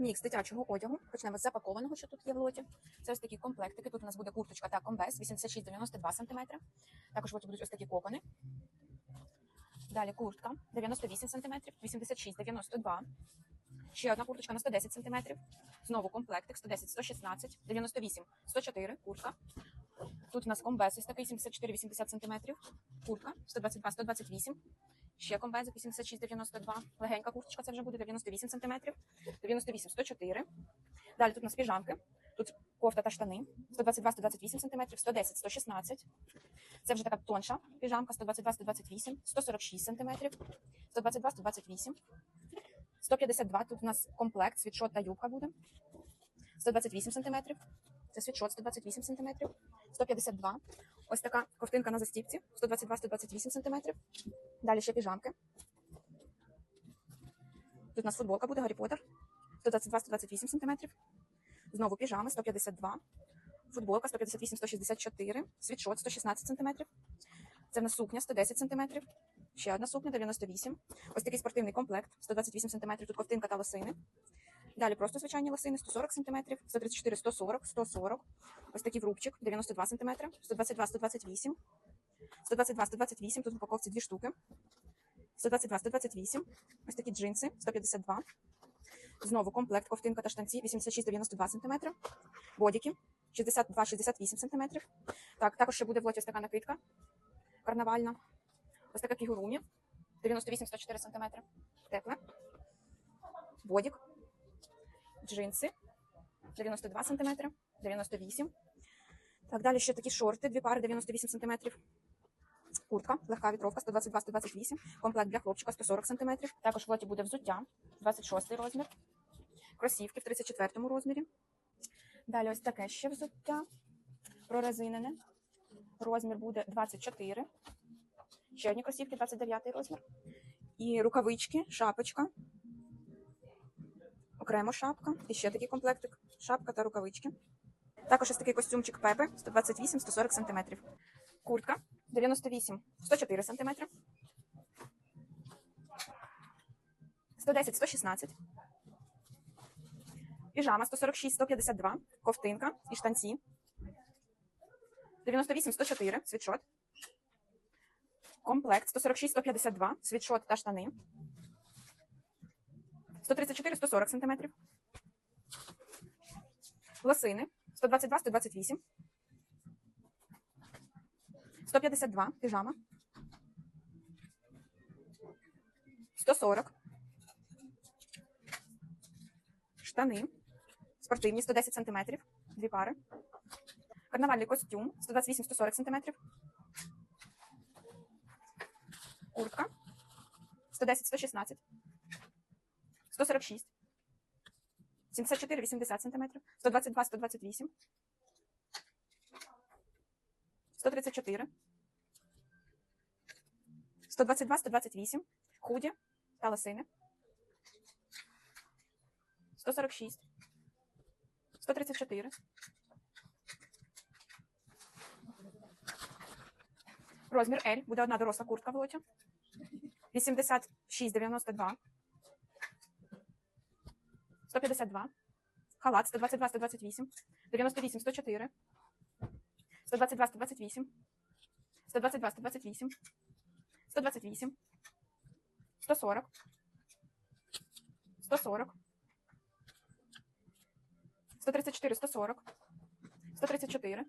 мікс дитячого одягу. Почнемо з запакованого, що тут є в лоті. Це ось такі комплектики. Тут у нас буде курточка та комбез 86-92 см. Також в будуть ось такі кокони. Далі куртка 98 см, 86-92 Ще одна курточка на 110 см. Знову комплектик 110-116, 98 104 куртка. Тут у нас комбез ось такий 74-80 см. Куртка 122-128 Ще комбезик 86-92 Легенька курточка, це вже буде 98 см. 98-104 Далі тут у нас піжамки. Тут кофта та штани 122-128 см, 110-116 Це вже така тонша піжамка 122-128 146 см, 122-128 152 тут у нас комплект, світшот та юбка буде. 128 см. Це світшот 128 см. 152. Ось така ковтинка на застіпці. 122-128 см. Далі ще піжамки. Тут у нас футболка буде Гаррі Поттер. 122-128 см. Знову піжами 152. Футболка 158-164. Світшот 116 см. Це в нас сукня 110 см. Ще одна сукня 98. Ось такий спортивний комплект 128 см. Тут ковтинка та лосини. Далі просто звичайні лосини 140 см, 134 140 140 Ось такий врубчик 92 см, 122 128 122 128 Тут в упаковці дві штуки. 122 128 Ось такі джинси 152 Знову комплект ковтинка та штанці 86-92 см. Бодіки 62-68 см. Так, також ще буде в лоті ось така накидка карнавальна. Ось така кігурумі 98-104 см. Тепле. Бодік. Джинси 92 см, 98 Так, далі ще такі шорти, дві пари 98 см. Куртка, легка вітровка 122-128 Комплект для хлопчика 140 см. Також в лоті буде взуття 26 розмір. Кросівки в 34 розмірі. Далі ось таке ще взуття. Прорезинене. Розмір буде 24 Ще одні кросівки, 29 розмір. І рукавички, шапочка. Окремо шапка. І ще такий комплектик. Шапка та рукавички. Також ось такий костюмчик Пепе 128-140 см. Куртка 98-104 см. 110-116. Піжама 146-152. Ковтинка і штанці. 98-104. Світшот. Комплект 146-152, світшот та штани. 134-140 см. Лосини 122-128. 152 піжама. 140. Штани. Спортивні 110 см. Дві пари. Карнавальний костюм 128-140 см. Куртка 110-116, 146, 74-80 см, 122-128, 134, 122-128, худі та лосини, 146, 134, Розмір L. Буде одна доросла куртка в лоті. 86,92. 152. Халат 122, 128. 98, 104. 122, 128. 122, 128. 128. 140. 140. 134, 140. 134.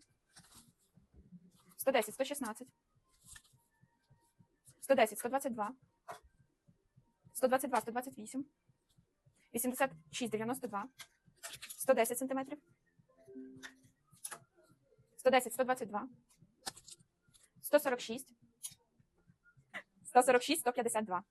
110, 116. 110, 122, 122, 128, 86, 92, 110 сантиметрів, 110, 122, 146, 146, 152.